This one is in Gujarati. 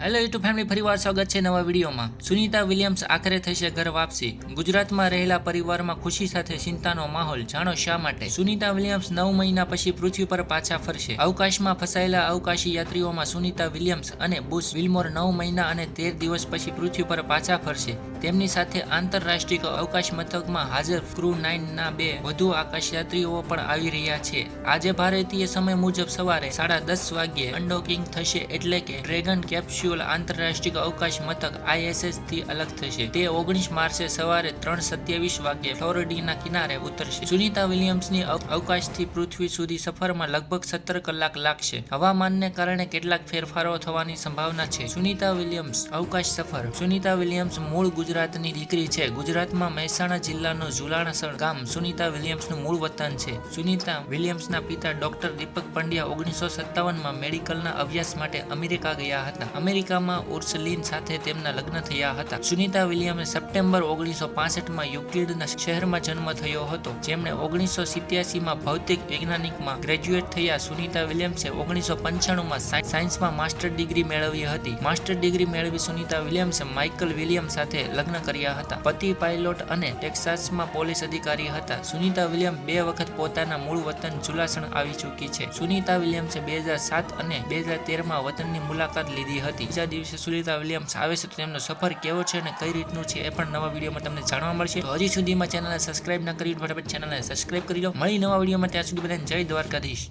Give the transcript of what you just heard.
હેલો યુટ્યુબ ફેમિલી ફરીવાર સ્વાગત છે નવા વિડીયોમાં. સુનીતા વિલિયમ્સ આખરે થશે ઘર વાપસી. ગુજરાતમાં રહેલા પરિવારમાં ખુશી સાથે ચિંતાનો માહોલ, જાણો શા માટે? સુનીતા વિલિયમ્સ નવ મહિના પછી પૃથ્વી પર પાછા ફરશે. અવકાશમાં ફસાયેલા અવકાશી યાત્રીઓમાં સુનીતા વિલિયમ્સ અને બુશ વિલ્મોર નવ મહિના અને તેર દિવસ પછી પૃથ્વી પર પાછા ફરશે. તેમની સાથે આંતરરાષ્ટ્રીય અવકાશ મથકમાં હાજર ક્રૂ નાઇનના બે વધુ આકાશ યાત્રીઓ પણ આવી રહ્યા છે. આજે ભારતીય સમય મુજબ સવારે સાડા દસ વાગ્યે અનડોકિંગ થશે એટલે કે ડ્રેગન કેપ્સ્યુલ આંતરરાષ્ટ્રીય અવકાશ મથક આઈએસએસથી અલગ થશે. તે ઓગણીસ માર્ચે સવારે ત્રણ સત્યાવીસ વાગ્યે ફ્લોરિડીના કિનારે ઉતરશે. સુનિતા વિલિયમ્સની અવકાશથી પૃથ્વી સુધી સફરમાં લગભગ સત્તર કલાક લાગશે. હવામાનને કારણે કેટલાક ફેરફારો થવાની સંભાવના છે. સુનિતા વિલિયમ્સ, અવકાશ સફર. સુનિતા વિલિયમ્સ મૂળ ગુજરાતની દીકરી છે. ગુજરાતમાં મહેસાણા જિલ્લાનું ઝુલાણસણ ગામ સુનીતા વિલિયમ્સનું મૂળ વતન છે. સુનીતા વિલિયમ્સના પિતા ડોક્ટર દીપક પંડ્યા ઓગણીસો સત્તાવનમાં મેડિકલના અભ્યાસ માટે અમેરિકા ગયા હતા. અમેરિકામાં ઉર્સલીન સાથે તેમના લગ્ન થયા હતા. સુનીતા વિલિયમને સપ્ટેમ્બર ઓગણીસો પાસઠમાં યુક્લિડના શહેરમાં જન્મ થયો હતો. જેમણે ઓગણીસો સિત્યાસીમાં ભૌતિક વૈજ્ઞાનિકમાં ગ્રેજ્યુએટ થયા. સુનીતા વિલિયમ્સે ઓગણીસો પંચાણુંમાં સાયન્સમાં માસ્ટર ડિગ્રી મેળવી હતી. માસ્ટર ડિગ્રી મેળવી સુનિતા વિલિયમ્સે માઇકલ વિલિયમ સાથે લગ્ન કર્યા હતા. પતિ પાયલોટ અને ટેક્સાસમાં પોલીસ અધિકારી હતા. સુનિતા વિલિયમ બે વખત પોતાના મૂળ વતન જુલાસણ આવી ચૂકી છે. સુનિતા વિલિયમ્સે બે હજાર સાત અને બે હજાર તેરમાં વતનની મુલાકાત લીધી હતી. બીજા દિવસે સુનિતા વિલિયમ્સ આવે છે તો તેમનો સફર કેવો છે અને કઈ રીતનું છે એ પણ નવા વિડીયોમાં તમને જાણવા મળશે. તો હજી સુધીમાં ચેનલને સબસ્ક્રાઇબ ના કરી ફટાફટ ચેનલને સબસ્ક્રાઇબ કરી લો. મળી નવા વિડીયોમાં ત્યાં સુધી બધાને જય દ્વારકાધીશ.